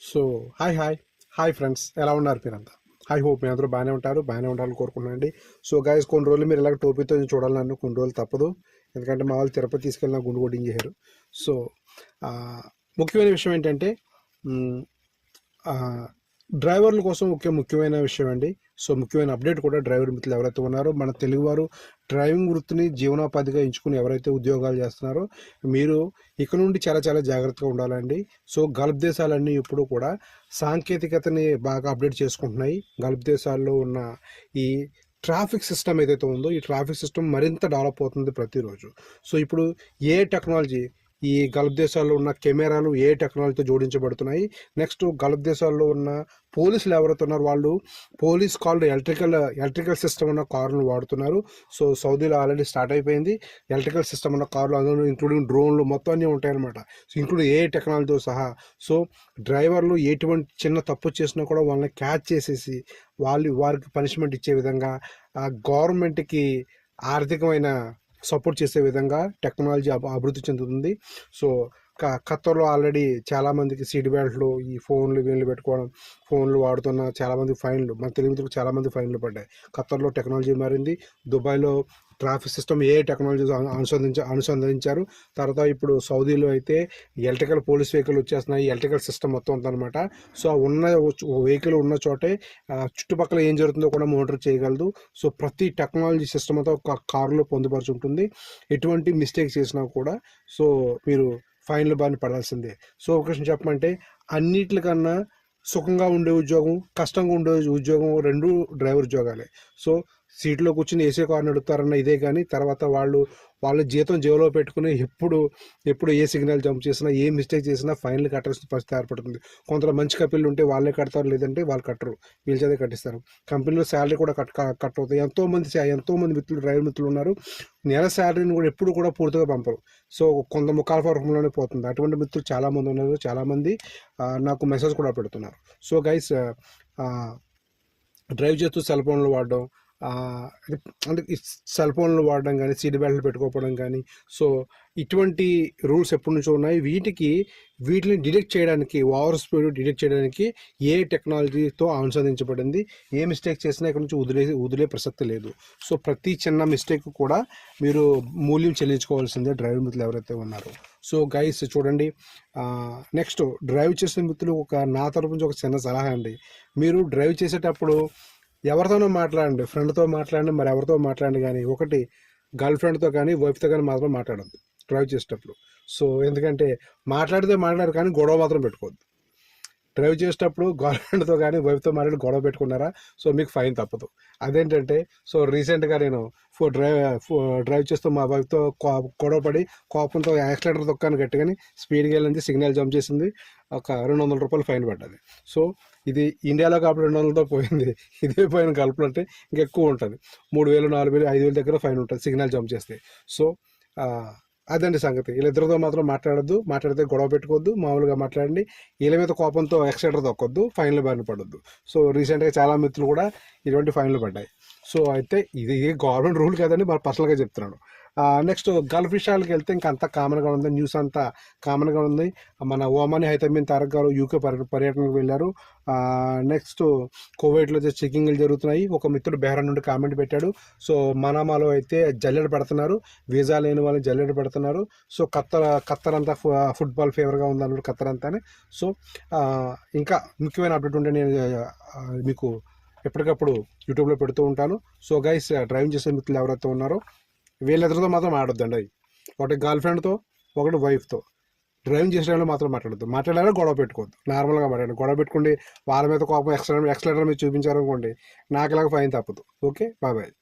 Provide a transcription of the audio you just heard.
So hi hi. Hi friends ఎలా ఉన్నారు మీరంతా? హై హోప్ మీ అందరూ బాగానే ఉంటారు బాగానే ఉండాలని కోరుకున్నానండి సో గాయస్ కొన్ని రోజులు మీరు ఇలాగ టోపీతో చూడాలి నన్ను కొన్ని రోజులు తప్పదు. ఎందుకంటే మా వాళ్ళు తిరుపతి తీసుకెళ్ళిన గుండు కొట్టింగ్ చేశారు సో ముఖ్యమైన విషయం ఏంటంటే డ్రైవర్ల కోసం ముఖ్య ముఖ్యమైన విషయం అండి. సో ముఖ్యమైన అప్డేట్ కూడా డ్రైవర్ మిత్రులు ఎవరైతే ఉన్నారో మన తెలుగువారు డ్రైవింగ్ వృత్తిని జీవనోపాధిగా ఎంచుకుని ఎవరైతే ఉద్యోగాలు చేస్తున్నారో మీరు ఇక నుండి చాలా చాలా జాగ్రత్తగా ఉండాలండి. సో గల్ఫ్ దేశాలన్నీ ఇప్పుడు కూడా సాంకేతికతని బాగా అప్డేట్ చేసుకుంటున్నాయి. గల్ఫ్ దేశాల్లో ఉన్న ఈ ట్రాఫిక్ సిస్టమ్ ఏదైతే ఉందో ఈ ట్రాఫిక్ సిస్టమ్ మరింత డెవలప్ అవుతుంది ప్రతిరోజు. సో ఇప్పుడు ఏ టెక్నాలజీ ఈ గల్ఫ్ దేశాల్లో ఉన్న కెమెరాలు ఏ టెక్నాలజీతో జోడించబడుతున్నాయి? నెక్స్ట్ గల్ఫ్ దేశాల్లో ఉన్న పోలీసులు ఎవరైతే ఉన్నారు వాళ్ళు? పోలీస్ కాల్ ఎలక్ట్రికల్ ఎలక్ట్రికల్ సిస్టమ్ ఉన్న కార్లను వాడుతున్నారు. సో సౌదీలో ఆల్రెడీ స్టార్ట్ అయిపోయింది. ఎలక్ట్రికల్ సిస్టమ్ ఉన్న కార్లు అందులో ఇంక్లూడింగ్ డ్రోన్లు మొత్తం అన్నీ ఉంటాయన్నమాట. సో ఇంక్లూడ్ ఏ టెక్నాలజీతో సహా. సో డ్రైవర్లు ఎటువంటి చిన్న తప్పు చేసినా కూడా వాళ్ళని క్యాచ్ చేసేసి వాళ్ళు వారికి పనిష్మెంట్ ఇచ్చే విధంగా ఆ గవర్నమెంట్కి ఆర్థికమైన సపోర్ట్ చేసే విధంగా టెక్నాలజీ అభి- అభివృద్ధి చెందుతుంది. సో ఖత్తర్లో ఆల్రెడీ చాలామందికి సీట్ బెల్ట్లు ఈ ఫోన్లు వీళ్ళు పెట్టుకోవడం ఫోన్లు వాడుతున్న చాలామంది ఫైన్లు మన తెలుగు చాలామంది ఫైన్లు పడ్డాయి. ఖత్తర్లో టెక్నాలజీ మారింది. దుబాయ్లో ట్రాఫిక్ సిస్టమ్ ఏ టెక్నాలజీ అనుసంధించ అనుసంధానించారు తర్వాత ఇప్పుడు సౌదీలో అయితే ఎలక్ట్రికల్ పోలీస్ వెహికల్ వచ్చేస్తున్నాయి. ఎలక్ట్రికల్ సిస్టమ్ మొత్తం ఉందన్నమాట. సో ఉన్న వెహికల్ ఉన్న చోటే చుట్టుపక్కల ఏం జరుగుతుందో కూడా మోటర్ చేయగలదు. సో ప్రతి టెక్నాలజీ సిస్టమ్ అంతా ఒక కారులో పొందుపరిచి ఉంటుంది. ఎటువంటి మిస్టేక్ చేసినా కూడా సో మీరు ఫైన్లు బారిన పడాల్సిందే. సో ఒక విషయం చెప్పమంటే అన్నిటికన్నా సుఖంగా ఉండే ఉద్యోగం కష్టంగా ఉండే ఉద్యోగం రెండు డ్రైవర్ ఉద్యోగాలే. సో సీట్లో కూర్చుని ఏసీ కార్ నడుపుతారన్న ఇదే కానీ తర్వాత వాళ్ళు వాళ్ళ జీతం జేబులో పెట్టుకుని ఎప్పుడు ఎప్పుడు ఏ సిగ్నల్ జంప్ చేసినా ఏ మిస్టేక్ చేసినా ఫైన్లు కట్టాల్సిన పరిస్థితి ఏర్పడుతుంది. కొంత మంచి కంపెనీలు ఉంటే వాళ్ళే కడతారు లేదంటే వాళ్ళు కట్టరు. వీళ్ళ చేతే కట్టిస్తారు. కంపెనీలో శాలరీ కూడా కట్ కట్ అవుతాయి ఎంతోమంది ఎంతోమంది మిత్రులు డ్రైవర్ మిత్రులు ఉన్నారు. నెల శాలరీని కూడా ఎప్పుడు కూడా పూర్తిగా పంపరు. సో కొంత ముఖాల రూపంలోనే పోతుంది. అటువంటి మిత్రులు చాలామంది ఉన్నారు చాలామంది నాకు మెసేజ్ కూడా పెడుతున్నారు. సో గైస్ డ్రైవ్ చేస్తూ సెల్ ఫోన్లు వాడడం అంటే సెల్ ఫోన్లు వాడడం కానీ సీట్ బెల్ట్లు పెట్టుకోకపోవడం కానీ సో ఇటువంటి రూల్స్ ఎప్పటి నుంచో ఉన్నాయి. వీటికి వీటిని డిటెక్ట్ చేయడానికి ఓవర్ స్పీడ్ డిటెక్ట్ చేయడానికి ఏ టెక్నాలజీతో అనుసంధించబడింది ఏ మిస్టేక్ చేసినా ఇక్కడ నుంచి వదిలే వదిలే ప్రసక్తి లేదు. సో ప్రతి చిన్న మిస్టేక్ కూడా మీరు మూల్యం చెల్లించుకోవాల్సిందే డ్రైవర్ మిత్రులు ఎవరైతే ఉన్నారో. సో గైస్ చూడండి నెక్స్ట్ డ్రైవ్ చేసిన మిత్రులు ఒక నా తరపు నుంచి ఒక చిన్న సలహా అండి. మీరు డ్రైవ్ చేసేటప్పుడు ఎవరితోనో మాట్లాడండి ఫ్రెండ్తో మాట్లాడండి మరి ఎవరితో మాట్లాడండి కానీ ఒకటి గర్ల్ ఫ్రెండ్తో కానీ వైఫ్తో కానీ మాత్రం మాట్లాడద్దు డ్రైవ్ చేసేటప్పుడు. సో ఎందుకంటే మాట్లాడితే మాట్లాడారు కానీ గొడవ మాత్రం పెట్టుకోవద్దు. డ్రైవ్ చేసేటప్పుడు గర్ల్ ఫ్రెండ్తో కానీ వైఫ్తో మాట్లాడి గొడవ పెట్టుకున్నారా? సో మీకు ఫైన్ తప్పదు. అదేంటంటే సో రీసెంట్గా నేను ఫో డ్రైవ్ ఫో- డ్రైవ్ చేస్తూ మా వైఫ్తో గొడవ పడి కోపంతో యాక్సిలేటర్ తొక్కాను గట్టిగాని స్పీడ్గా వెళ్ళింది సిగ్నల్ జంప్ చేసింది ఒక రెండు వందల రూపాయలు ఫైన్ పడ్డది. సో ఇది ఇండియాలో కాబట్టి రెండు వందలతో పోయింది. ఇదే పోయిన కలుపులు అంటే ఇంకెక్కువ ఉంటుంది. మూడు వేలు నాలుగు వేలు ఐదు వేల దగ్గర ఫైన్ ఉంటుంది సిగ్నల్ జంప్ చేస్తే. సో అదండి సంగతి. వీళ్ళిద్దరితో మాత్రం మాట్లాడొద్దు. మాట్లాడితే గొడవ పెట్టుకోవద్దు. మామూలుగా మాట్లాడండి. వీళ్ళ మీద కోపంతో ఎక్సైటర్ తొక్కొద్దు. ఫైన్లు బారిన పడొద్దు. సో రీసెంట్గా చాలా మిత్రులు కూడా ఇటువంటి ఫైన్లు పడ్డాయి. సో అయితే ఇది గవర్నమెంట్ రూల్ కదండి. మరి పర్సనల్గా చెప్తున్నాను. నెక్స్ట్ గల్ఫ్ విషయాలకు వెళ్తే ఇంకా అంతా కామన్గా ఉంది. న్యూస్ అంతా కామన్గా ఉంది. మన ఓమాని హైతమీన్ తారక్ గారు యూకే పర్య పర్యటనకు వెళ్ళారు. నెక్స్ట్ కోవిడ్లో చెకింగ్లు జరుగుతున్నాయి. ఒక మిత్రుడు బెహ్రాన్ నుండి కామెంట్ పెట్టాడు. సో మనామాలో అయితే జల్లెడ పెడుతున్నారు. వీసా లేని వాళ్ళని జల్లెడ పెడుతున్నారు. సో ఖత్తర్ ఖత్తర్ అంతా ఫుట్బాల్ ఫేవర్గా ఉందన్నాడు ఖత్తర్ అంతానే సో ఇంకా ముఖ్యమైన అప్డేట్ ఉంటే నేను మీకు ఎప్పటికప్పుడు యూట్యూబ్లో పెడుతూ ఉంటాను. సో గైస్ డ్రైవింగ్ చేసే మిత్రులు ఎవరైతే ఉన్నారో వీళ్ళిద్దరితో మాత్రం ఆడొద్దండి అవి ఒకటి గర్ల్ ఫ్రెండ్తో ఒకటి వైఫ్తో. డ్రైవింగ్ చేసే వాళ్ళు మాత్రం మాట్లాడద్దు. మాట్లాడారా గొడవ పెట్టుకోవద్దు. నార్మల్గా మాట్లాడండి. గొడవ పెట్టుకోండి. వాళ్ళ మీద కోపం ఎక్స్ట్రా ఎక్స్లెటర్ మీద చూపించారనుకోండి నాకు ఇలాగ ఫైన్ తప్పదు. ఓకే? బాబాయ్ బాయ్.